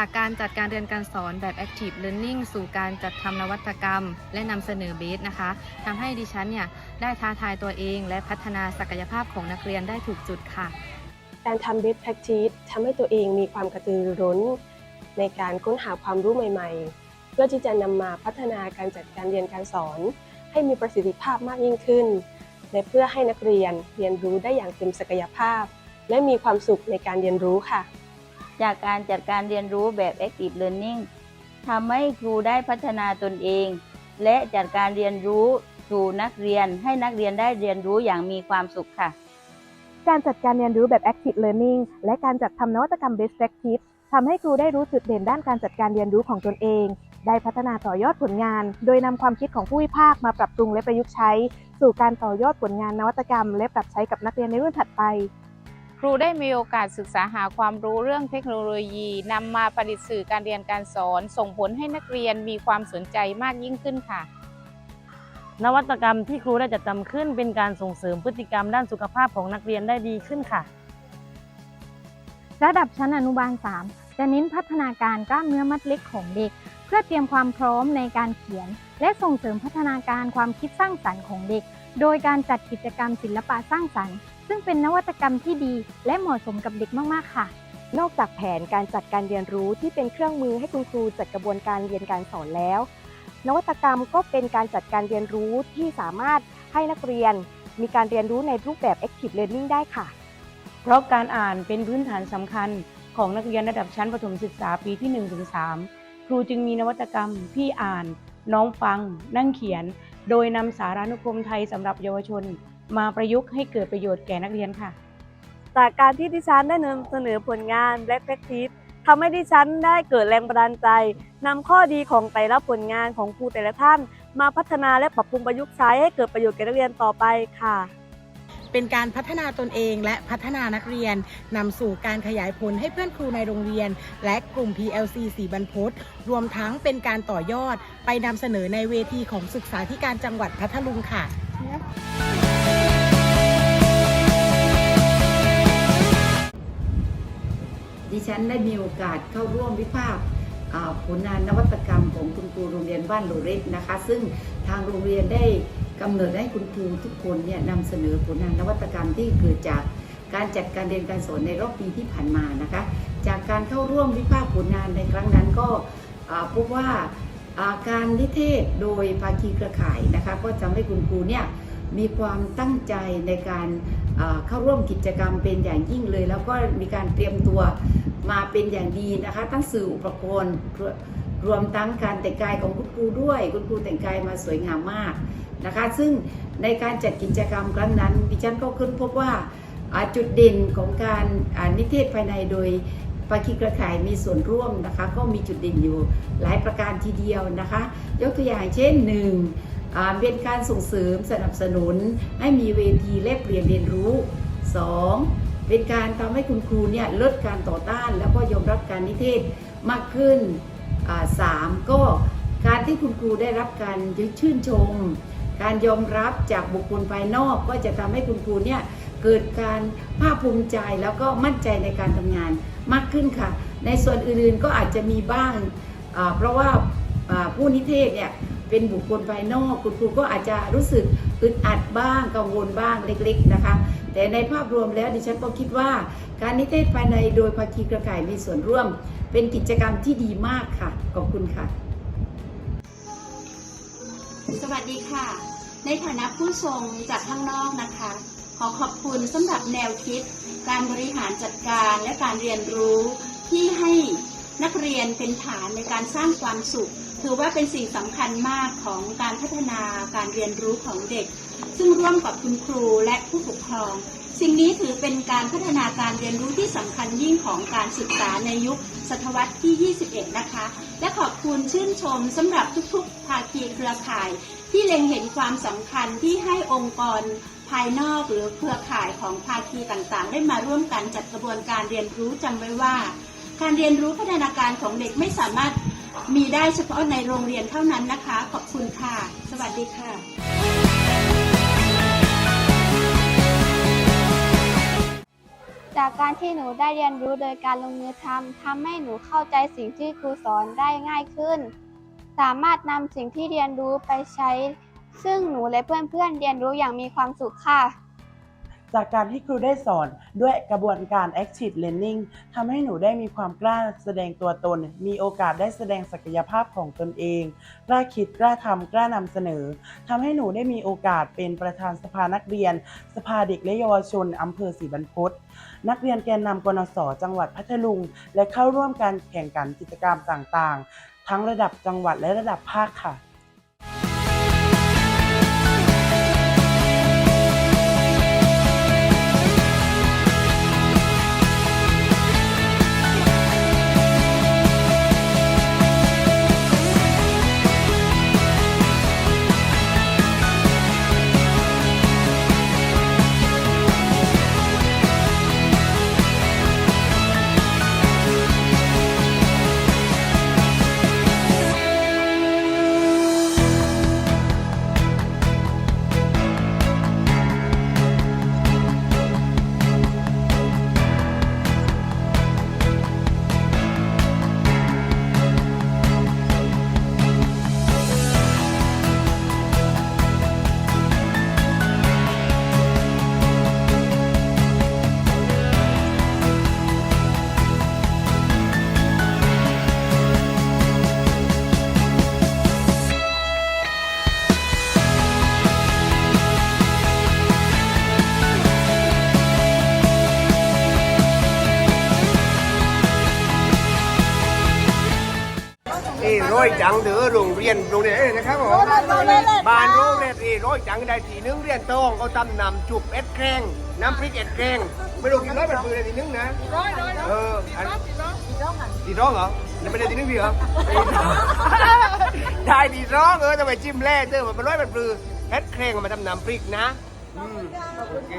จัดการเรียนการสอนแบบ Active Learning สู่การจัดทำนวัตกรรม และนำเสนอเบสนะคะทำให้ดิฉันเนี่ยได้ท้าทายตัวเอง และพัฒนาศักยภาพของนักเรียนได้ถูกจุดค่ะ การทำ best practice ทำให้ตัวเองมีความกระตือรือร้น ในการค้นหาความรู้ใหม่ ๆ เพื่อที่จะนำมาพัฒนาการจัดการเรียนการสอน ให้มีประสิทธิภาพมากยิ่งขึ้น และเพื่อให้นักเรียนเรียนรู้ได้อย่างเต็มศักยภาพ และมีความสุขในการเรียนรู้ค่ะ จากการจัดการเรียนรู้แบบ Active Learning ทำให้ครูได้พัฒนาตนเอง และจัดการเรียนรู้สู่นักเรียนให้นักเรียนได้เรียนรู้อย่างมีความสุขค่ะ การจัดการเรียนรู้แบบ Active Learning และการจัดทำนวัตกรรม Best Practice ทำให้ครูได้รู้จุดเด่นด้านการจัดการเรียนรู้ของตนเอง ได้พัฒนาต่อยอดผลงาน โดยนำความคิดของผู้วิพากษ์มาปรับปรุงและประยุกต์ใช้ สู่การต่อยอดผลงานนวัตกรรม และปรับใช้กับนักเรียนในรุ่นถัดไป ครูได้มีโอกาสศึกษาหาความรู้เรื่องเทคโนโลยีนำมาประดิษฐ์สื่อการเรียนการสอน ส่งผลให้นักเรียนมีความสนใจมากยิ่งขึ้นค่ะ นวัตกรรมที่ครูได้จัดทำขึ้นเป็นการส่งเสริมพฤติกรรมด้านสุขภาพของนักเรียนได้ดีขึ้นค่ะ ระดับชั้นอนุบาล 3 จะเน้นพัฒนาการกล้ามเนื้อมัดเล็กของเด็ก เพื่อเตรียมความพร้อมในการเขียน และส่งเสริมพัฒนาการความคิดสร้างสรรค์ของเด็ก โดยการจัดกิจกรรมศิลปะสร้างสรรค์ซึ่งเป็นนวัตกรรมที่ดีและเหมาะสมกับเด็กมาก ๆ ค่ะ นอกจากแผนการจัดการเรียนรู้ที่เป็นเครื่องมือให้คุณครูจัดกระบวนการเรียนการสอนแล้ว นวัตกรรมก็เป็นการจัดการเรียนรู้ที่สามารถให้นักเรียน มีการเรียนรู้ในรูปแบบ Active Learning ได้ค่ะ เพราะการอ่านเป็นพื้นฐานสำคัญของนักเรียนระดับชั้นประถมศึกษาปีที่ 1-3 ครูจึงมีนวัตกรรมพี่อ่าน น้องฟัง นั่งเขียน โดยนำสารานุกรมไทยสำหรับเยาวชน มาประยุกต์ให้เกิดประโยชน์แก่นักเรียนค่ะ จากการที่ดิฉันได้นำเสนอผลงาน Black Practice ทำให้ดิฉันได้เกิดแรงบันดาลใจนำข้อดีของแต่ละผลงานของครูแต่ละท่าน มาพัฒนาและปรับปรุงประยุกต์ใช้ให้เกิดประโยชน์แก่นักเรียนต่อไปค่ะ เป็นการพัฒนาตนเองและพัฒนานักเรียนนำสู่การขยายผลให้เพื่อนครูในโรงเรียน และกลุ่ม PLC สีบรรพตรวมทั้งเป็นการต่อยอด ไปนำเสนอในเวทีของศึกษาธิการจังหวัดพัทลุงค่ะ ดิฉันได้มีโอกาสเข้าร่วมวิพากษ์ผลงานนวัตกรรมของคุณครูโรงเรียนบ้านโลเรสนะคะ ซึ่งทางโรงเรียนได้กำเนิดให้คุณครูทุกคนเนี่ยนำเสนอผลงานนวัตกรรมที่เกิดจากการจัดการเรียนการสอนในรอบปีที่ผ่านมานะคะ จากการเข้าร่วมวิพากษ์ผลงานในครั้งนั้นก็พบว่าการนิเทศโดยภาคีเครือข่ายนะคะก็ทำให้คุณครูเนี่ยมีความตั้งใจในการเข้าร่วมกิจกรรมเป็นอย่างยิ่งเลย แล้วก็มีการเตรียมตัว มาเป็นอย่างดีนะคะ ทั้งสื่ออุปกรณ์รวรวมทั้งการแต่งกายของคุณครูด้วย คุณครูแต่งกายมาสวยงามมากนะคะ ซึ่งในการจัดกิจกรรมครั้งนั้นดิฉันก็ค้นพบว่าจุดเด่นของการนิเทศภายในโดยภาคีเครือข่ายมีส่วนร่วมนะคะ ก็มีจุดเด่นอยู่หลายประการทีเดียวนะคะ ยกตัวอย่างเช่นหนึ่งเป็นการส่งเสริมสนับสนุน ให้มีเวทีแลกเปลี่ยนเรียนรู้สอง เป็นการทำให้คุณครูเนี่ยลดการต่อต้าน แล้วก็ยอมรับการนิเทศมากขึ้นสามก็การที่คุณครูได้รับการยชื่นชม การยอมรับจากบุคคลภายนอกก็จะทำให้คุณครูเนี่ยเกิดการภาคภูมิใจแล้วก็มั่นใจในการทำงานมากขึ้นค่ะ ในส่วนอื่นๆก็อาจจะมีบ้าง เพราะว่าผู้นิเทศเนี่ยเป็นบุคคลภายนอก คุณครูก็อาจจะรู้สึกอึดอัดบ้างกังวลบ้างเล็ก ๆนะคะ แต่ในภาพรวมแล้วดิฉันก็คิดว่าการนิเทศภายในโดยภาคีเครือข่ายมีส่วนร่วม เป็นกิจกรรมที่ดีมากค่ะ ขอบคุณค่ะ สวัสดีค่ะ ในฐานะผู้ชมจากข้างนอกนะคะ ขอขอบคุณสำหรับแนวคิด การบริหารจัดการและการเรียนรู้ที่ให้ นักเรียนเป็นฐานในการสร้างความสุข ถือว่าเป็นสิ่งสำคัญมากของการพัฒนาการเรียนรู้ของเด็ก ซึ่งร่วมกับคุณครูและผู้ปกครอง สิ่งนี้ถือเป็นการพัฒนาการเรียนรู้ที่สำคัญยิ่งของการศึกษาในยุคศตวรรษที่ 21 นะคะ และขอบคุณชื่นชมสำหรับทุกๆ ภาคีเครือข่าย ที่เล็งเห็นความสำคัญที่ให้องค์กรภายนอกหรือเครือข่ายของภาคีต่างๆ ได้มาร่วมกันจัดกระบวนการเรียนรู้จำไว้ว่า การเรียนรู้พัฒนาการของเด็กไม่สามารถมีได้เฉพาะในโรงเรียนเท่านั้นนะคะ ขอบคุณค่ะ สวัสดีค่ะจากการที่หนูได้เรียนรู้โดยการลงมือทำทำให้หนูเข้าใจสิ่งที่ครูสอนได้ง่ายขึ้น สามารถนำสิ่งที่เรียนรู้ไปใช้ ซึ่งหนูและเพื่อนๆเรียนรู้อย่างมีความสุขค่ะ จากการที่ครูได้สอนด้วยกระบวนการ Active Learning ทำให้หนูได้มีความกล้าแสดงตัวตน มีโอกาสได้แสดงศักยภาพของตนเอง กล้าคิดกล้าทำกล้านำเสนอทำให้หนูได้มีโอกาสเป็นประธานสภานักเรียน สภาเด็กและเยาวชนอำเภอศรีบรรพตนักเรียนแกนนำกนศจังหวัดพัทลุง และเข้าร่วมการแข่งขันกิจกรรมต่างๆ ทั้งระดับจังหวัดและระดับภาคค่ะ เอ้ร้อยจังเถอโรงเรียนโรงเรียนเอ้ยนะครับผมบ้านโรงเรียนเอ้ร้อยจังได้ทีนึงเรียนทองเขาตำนำจุบเอ็ดแกงน้ำพริกเอ็ดแกงไม่รู้กี่ร้อยเป็นปืนเลยทีนึงนะเอออันตีร้องเหรอยังไม่ได้ทีนึงดีเหรอได้ตีร้องเออทำไมจิ้มแร่เจอมันเป็นร้อยเป็นปืนเอ็ดแกงมาทำน้ำพริกนะอืมโอเค